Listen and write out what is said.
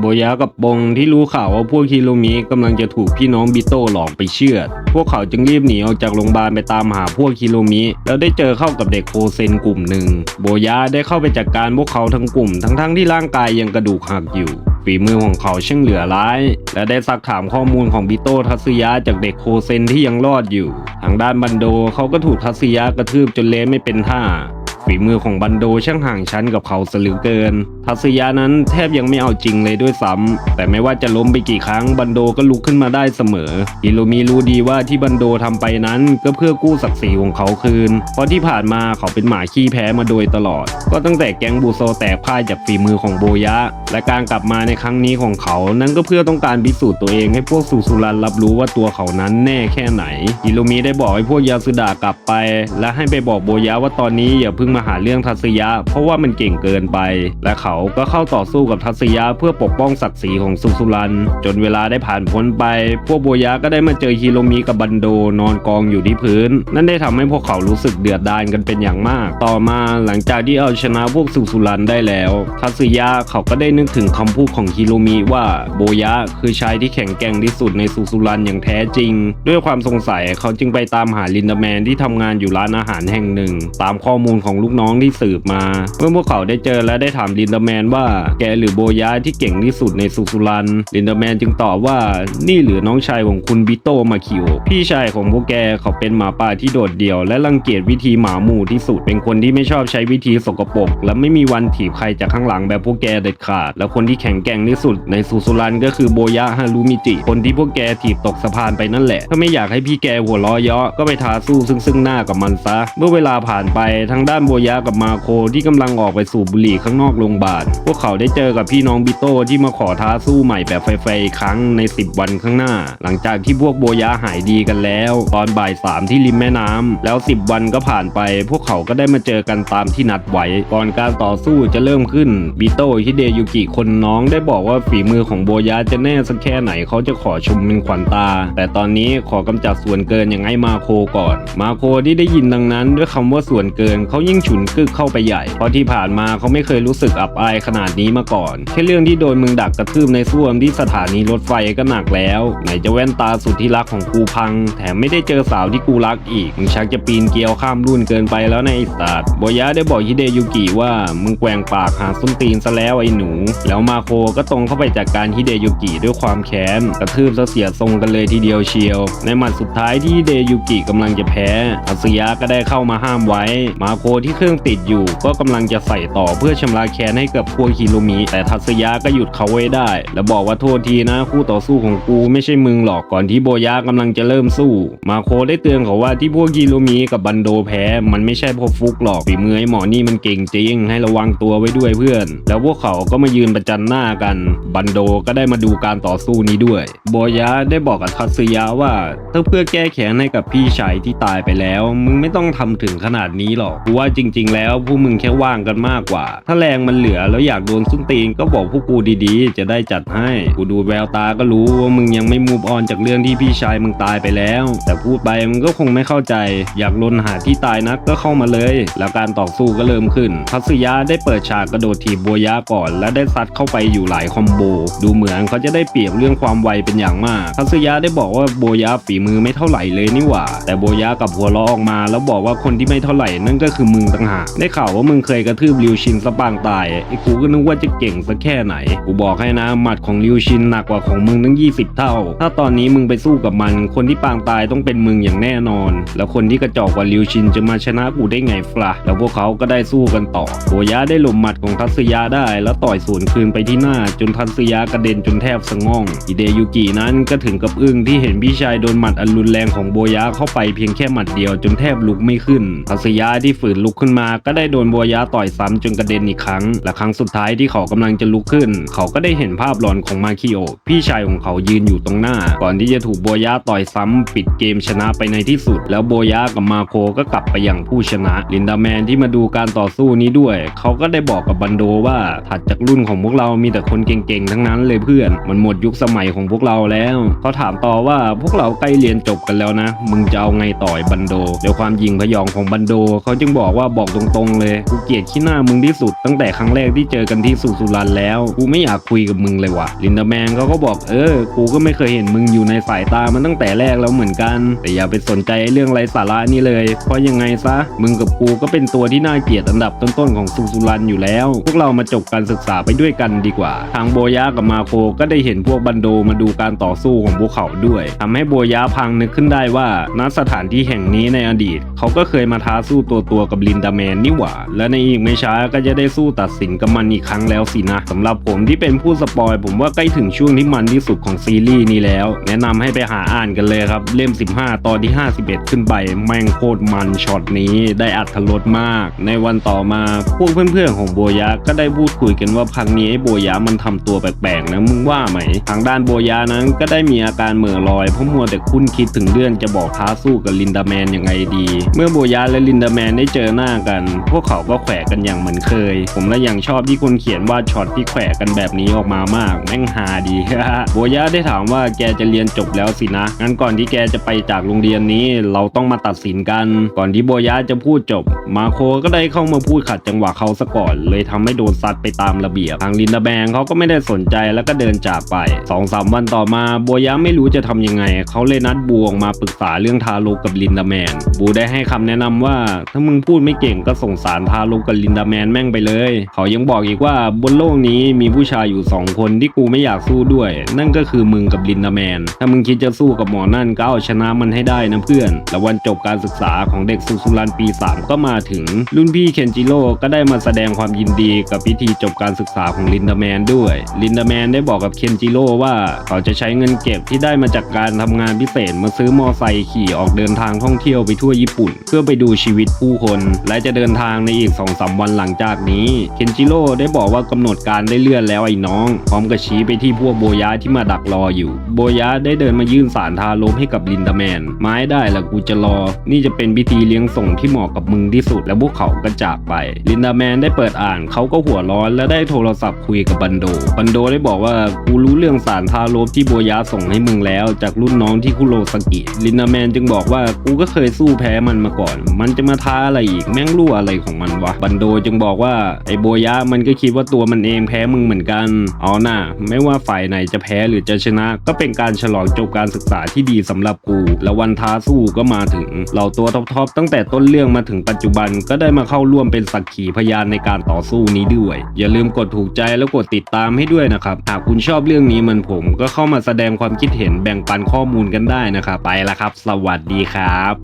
โบยะกับปงที่รู้ข่าวว่าพวกฮิโรมิกำลังจะถูกพี่น้องบิโต้หลอกไปเชื่อ พวกเขาจึงรีบหนีออกจากโรงพยาบาลไปตามหาพวกฮิโรมิแล้วได้เจอเข้ากับเด็กโคเซนกลุ่มหนึ่ง โบยะได้เข้าไปจัดการพวกเขาทั้งกลุ่มทั้งๆที่ร่างกายยังกระดูกหักอยู่ฝีมือของเขาช่างเหลือร้าย และได้ซักถามข้อมูลของบิโต้ทัศยะจากเด็กโคเซนที่ยังรอดอยู่ ทางด้านบันโดเขาก็ถูกทัศยะกระทืบจนเละไม่เป็นท่า ฝีมือของบันโดช่างห่างชั้นกับเขาสลือเกิน ทัศยานั้นแทบยังไม่เอาจริงเลยด้วยซ้ำแต่ไม่ว่าจะล้มไปกี่ครั้งบันโดก็ลุกขึ้นมาได้เสมอฮิโรมิรู้ดีว่าที่บันโดทำไปนั้นก็เพื่อกู้ศักดิ์ศรีของเขาคืน เพราะที่ผ่านมาเขาเป็นหมาขี้แพ้มาโดยตลอด ก็ตั้งแต่แก๊งบูโซแตกพ่ายจากฝีมือของโบยะ และการกลับมาในครั้งนี้ของเขา นั้นก็เพื่อต้องการพิสูจน์ตัวเองให้พวกสุสุรันรับรู้ว่าตัวเขานั้นแน่แค่ไหนฮิโรมิได้บอกให้พวกยาสุดากลับไป และให้ไปบอกโบยะว่าตอนนี้อย่าเพิ่งมาหาเรื่องทัศยะ เพราะว่ามันเก่งเกินไป และเขาก็เข้าต่อสู้กับทัศยะเพื่อปกป้องศักดิ์ศรีของสุสุรัน จนเวลาได้ผ่านพ้นไป พวกโบยะก็ได้มาเจอฮิโรมิกับบันโดนอนกองอยู่ที่พื้น นั่นได้ทำให้พวกเขารู้สึกเดือดดาลกันเป็นอย่างมาก ต่อมาหลังจากที่เอาชนะพวกสุสุรันได้แล้ว ทัศยะเขาก็ได้นึกถึงคำพูดของฮิโรมิว่าโบยะคือชายที่แข็งแกร่งที่สุดในสุสุรันอย่างแท้จริง ด้วยความสงสัยเขาจึงไปตามหาลินดาแมนที่ทำงานอยู่ร้านอาหารแห่งหนึ่ง ตามข้อมูลของลูกน้องที่สืบมา เมื่อพวกเขาได้เจอและได้ถามลินดาแมนว่าแกหรือโบยะที่เก่งที่สุดในสุสุรันลินดาแมนจึงตอบว่านี่หรือน้องชายของคุณบิโตมาคิโอพี่ชายของพวกแกเขาเป็นหมาป่าที่โดดเดี่ยว และรังเกียจวิธีหมาหมู่ที่สุด เป็นคนที่ไม่ชอบใช้วิธีสกปรกและไม่มีวันถีบใครจากข้างหลังแบบพวกแกเด็ดขาด และคนที่แข็งแกร่งที่สุดในสุสุรันก็คือโบยะฮารุมิจิ คนที่พวกแกถีบตกสะพานไปนั่นแหละ ถ้าไม่อยากให้พี่แกหัวล้อเยาะก็ไปท้าสู้ซึ่งซึ่งหน้ากับมันซะ เมื่อเวลาผ่านไปทางด้านโบยะกับมาโคที่กำลังออกไปสูบบุหรี่ข้างนอกโรงพยาบาล พวกเขาได้เจอกับพี่น้องบิโต้ที่มาขอท้าสู้ใหม่แบบไฟๆครั้งใน 10 วันข้างหน้า หลังจากที่พวกโบยะหายดีกันแล้ว ตอนบ่ายสามที่ริมแม่น้ำแล้ว 10 วันก็ผ่านไป พวกเขาก็ได้มาเจอกันตามที่นัดไว้ ก่อนการต่อสู้จะเริ่มขึ้นบิโต้ฮิเดยุกิคนน้องได้บอกว่าฝีมือของโบยะจะแน่สักแค่ไหนเขาจะขอชมเป็นขวัญตา แต่ตอนนี้ขอกำจัดส่วนเกินอย่างไอมาโคก่อน มาโคที่ได้ยินดังนั้นด้วยคำว่าส่วนเกินเขายิ่งฉุนกึกเข้าไปใหญ่ เพราะที่ผ่านมาเขาไม่เคยรู้สึกอับอายขนาดนี้มาก่อน แค่เรื่องที่โดนมึงดักกระทืบในส้วมที่สถานีรถไฟก็หนักแล้ว ไหนจะแว่นตาสุดที่รักของกูพัง แถมไม่ได้เจอสาวที่กูรักอีก มึงชักจะปีนเกลียวข้ามรุ่นเกินไปแล้วในะไอ้สัตว์โบยะได้บอกฮิเดยุกิว่ามึงแกว่งปากหาส้นตีนซะแล้วไอ้หนู แล้วมาโคก็ตรงเข้าไปจัดการฮิเดยุกิด้วยความแค้นกระทืบซะเสียทรงกันเลยทีเดียวเชียว ในหมัดสุดท้ายที่ฮิเดยุกิกำลังจะแพ้อาซึยะก็ได้เข้ามาห้ามไว้ มาโคที่เครื่องติดอยู่ ก็กำลังจะใส่ต่อเพื่อชำระแค้นให้กับพวกฮิโรมิแต่ทัศยะก็หยุดเขาไว้ได้ และบอกว่าโทษทีนะคู่ต่อสู้ของกูไม่ใช่มึงหรอกก่อนที่โบยะกำลังจะเริ่มสู้ มาโคได้เตือนเขาว่าที่พวกฮิโรมิกับบันโดแพ้ มันไม่ใช่พราะฟุกหรอกฝีมือไอ้หมอนี่มันเก่งจริง ให้ระวังตัวไว้ด้วยเพื่อน แล้วพวกเขาก็มายืนประจันหน้ากัน บันโดก็ได้มาดูการต่อสู้นี้ด้วย โบยะได้บอกกับทัศยะว่าถ้าเพื่อแก้แค้นให้กับพี่ชายที่ตายไปแล้ว มึงไม่ต้องทำถึงขนาดนี้หรอกกูว่าจริง ๆ แล้วพวกมึงแค่ว่างกันมากกว่า ถ้าแรงมันเหลือแล้วอยากโดนส้นตีนก็บอกพวกกูดีๆ จะได้จัดให้ กูดูแววตาก็รู้ว่ามึงยังไม่มูฟออนจากเรื่องที่พี่ชายมึงตายไปแล้ว แต่พูดไปมึงก็คงไม่เข้าใจ อยากลนหาที่ตายนักก็เข้ามาเลย แล้วการต่อสู้ก็เริ่มขึ้นทัศยะได้เปิดฉากกระโดดถีบบัวยะก่อน และได้ซัดเข้าไปอยู่หลายคอมโบ ดูเหมือนเขาจะได้เปรียบเรื่องความไวเป็นอย่างมากทัศยะได้บอกว่าโบยะฝีมือไม่เท่าไหร่เลยนี่หว่า แต่โบยะกับหัวล้อออกมา แล้วบอกว่าคนที่ไม่เท่าไหร่นั่นก็คือมึงต่างหากได้ข่าวว่ามึงเคยกระทืบริวชินสปางตายไอ้กูก็นึกว่าจะเก่งสักแค่ไหน กูบอกให้นะหมัดของริวชินหนักกว่าของมึงตั้ง 20 เท่า ถ้าตอนนี้มึงไปสู้กับมัน คนที่ปางตายต้องเป็นมึงอย่างแน่นอน แล้วคนที่กระจอกกว่าริวชินจะมาชนะกูได้ไงฟละแล้วพวกเขาก็ได้สู้กันต่อโบยะได้หลบหมัดของทัศยะได้ แล้วต่อยสวนคืนไปที่หน้า จนทัศยะกระเด็นจนแทบสะง่องอิเดยุกินั้นก็ถึงกับอึ้งที่เห็นพี่ชายโดนหมัดอันรุนแรงของโบยะเข้าไปเพียงแค่หมัดเดียวจนแทบลุกไม่ขึ้นทัศยะที่ฝืนลุกขึ้นมาก็ได้โดนโบยะต่อยซ้ำจนกระเด็นอีกครั้ง และครั้งสุดท้ายที่เขากำลังจะลุกขึ้น เขาก็ได้เห็นภาพหลอนของมาคิโอพี่ชายของเขายืนอยู่ตรงหน้า ก่อนที่จะถูกโบยะต่อยซ้ำปิดเกมชนะไปในที่สุด แล้วโบยะกับมาโคก็กลับไปอย่างผู้ชนะ ลินดาแมนที่มาดูการต่อสู้นี้ด้วย เขาก็ได้บอกกับบันโดว่าถัดจากรุ่นของพวกเรามีแต่คนเก่งๆทั้งนั้นเลยเพื่อน มันหมดยุคสมัยของพวกเราแล้วเขาถามต่อว่าพวกเราใกล้เรียนจบกันแล้วนะ มึงจะเอาไงต่อยบันโดด้วยความยิงพยองของบันโดเขาจึงบอกว่าว่าบอกตรงๆเลยกูเกลียดขี้หน้ามึงที่สุด ตั้งแต่ครั้งแรกที่เจอกันที่สุสุรันแล้วกูไม่อยากคุยกับมึงเลยว่ะลินดาแมนเขาก็บอกเออ กูก็ไม่เคยเห็นมึงอยู่ในสายตามันตั้งแต่แรกแล้วเหมือนกัน แต่อย่าไปสนใจเรื่องไร้สาระนี่เลย เพราะยังไงซะมึงกับกูก็เป็นตัวที่น่าเกลียดอันดับต้นๆของสุสุรันอยู่แล้ว พวกเรามาจบการศึกษาไปด้วยกันดีกว่า ทางโบยะกับมาโคก็ได้เห็นพวกบันโดมาดูการต่อสู้ของพวกเขาด้วยทำให้โบยะพังนึกขึ้นได้ว่าณสถานที่แห่งนี้ในอดีต เขาก็เคยมาท้าสู้ตัวตัวๆกับลินดาแมนนี่หว่า และในอีกไม่ช้าก็จะได้สู้ตัดสินกับมันอีกครั้งแล้วสินะสำหรับผมที่เป็นผู้สปอยผมว่าใกล้ถึงช่วงที่มันที่สุดของซีรีส์นี้แล้ว แนะนำให้ไปหาอ่านกันเลยครับ เล่ม 15 ตอนที่ 51 ขึ้นไปแม่งโคตรมันช็อตนี้ได้อัธรสมาก ในวันต่อมาพวกเพื่อนๆของโบยะก็ได้พูดคุยกันว่าพังนี้ไอ้โบยะมันทำตัวแปลกๆนะมึงว่าไหม ทางด้านโบยะนั้นก็ได้มีอาการเหม่อลอยเพราะมัวแต่คุ้นคิดถึงเรื่องจะบอกท้าสู้กับลินดาแมนยังไงดี เมื่อโบยะและลินดาแมนได้เจอหน้ากัน พวกเขาก็แขวะกันอย่างเหมือนเคย ผมและยังชอบที่คนเขียนวาดช็อตที่แขวะกันแบบนี้ออกมามากแม่งฮาดีโบยะได้ถามว่าแกจะเรียนจบแล้วสินะ งั้นก่อนที่แกจะไปจากโรงเรียนนี้ เราต้องมาตัดสินกัน ก่อนที่โบยะจะพูดจบมาโคก็ได้เข้ามาพูดขัดจังหวะเขาซะก่อน เลยทำให้โดนซัดไปตามระเบียบ ทางลินดาแบงเขาก็ไม่ได้สนใจแล้วก็เดินจากไปสองสามวันต่อมาโบยะไม่รู้จะทำยังไง เขาเลยนัดบูออกมาปรึกษาเรื่องทาโร่กับลินดาแมน บูได้ให้คำแนะนำว่าถ้ามึงพูดไม่เก่งก็ส่งสารทาโร่กับลินดาแมนแม่งไปเลย เขายังบอกอีกว่าบนโลกนี้มีผู้ชายอยู่สองคนที่กูไม่อยากสู้ด้วย นั่นก็คือมึงกับลินดาแมน ถ้ามึงคิดจะสู้กับหมอนั่นก็เอาชนะมันให้ได้นะเพื่อน และวันจบการศึกษาของเด็กสุสุรันปี 3 ก็มาถึง รุ่นพี่เคนจิโร่ก็ได้มาแสดงความยินดีกับพิธีจบการศึกษาของลินดาแมนด้วย ลินดาแมนได้บอกกับเคนจิโร่ว่าเขาจะใช้เงินเก็บที่ได้มาจากการทำงานพิเศษมาซื้อมอไซค์ขี่ออกเดินทางท่องเที่ยวไปทั่วญี่ปุ่น เพื่อไปดูชีวิตผู้คน และจะเดินทางในอีก2อสวันหลังจากนี้เคนจิโร่ได้บอกว่ากำหนดการได้เลื่อนแล้วไอ้น้อง พร้อมกับชี้ไปที่พวกโบยะที่มาดักรออยู่ โบยะได้เดินมายื่นสารทาลมให้กับลินดาแมนไม้ได้ละกูจะรอ นี่จะเป็นพิธีเลี้ยงส่งที่เหมาะกับมึงที่สุดและพวกเขาก็จากไป ลินดาแมนได้เปิดอ่านเขาก็หัวร้อนและได้โทรศัพท์คุยกับบันโด บันโดได้บอกว่ากูรู้เรื่องสารทาลบที่โบยะส่งให้มึงแล้ว จากรุ่นน้องที่คุโรสกิ ลินดาแมนจึงบอกว่ากูก็เคยสู้แพ้มันมาก่อน มันจะมาท้าอะไรอีกแม่งรู้อะไรของมันวะ บันโดจึงบอกว่าไอ้โบยะมันก็คิดว่าตัวมันเองแพ้มึงเหมือนกัน เอาหน่าไม่ว่าฝ่ายไหนจะแพ้หรือจะชนะ ก็เป็นการฉลองจบการศึกษาที่ดีสำหรับกู และวันท้าสู้ก็มาถึงเหล่าตัวท็อปๆตั้งแต่ต้นเรื่องมาถึงปัจจุบันก็ได้มาเข้าร่วมเป็นสักขีพยานในการต่อสู้นี้ด้วย อย่าลืมกดถูกใจแล้วกดติดตามให้ด้วยนะครับ หากคุณชอบเรื่องนี้เหมือนผมก็เข้ามาแสดงความคิดเห็นแบ่งปันข้อมูลกันได้นะครับ ไปละครับ สวัสดีครับ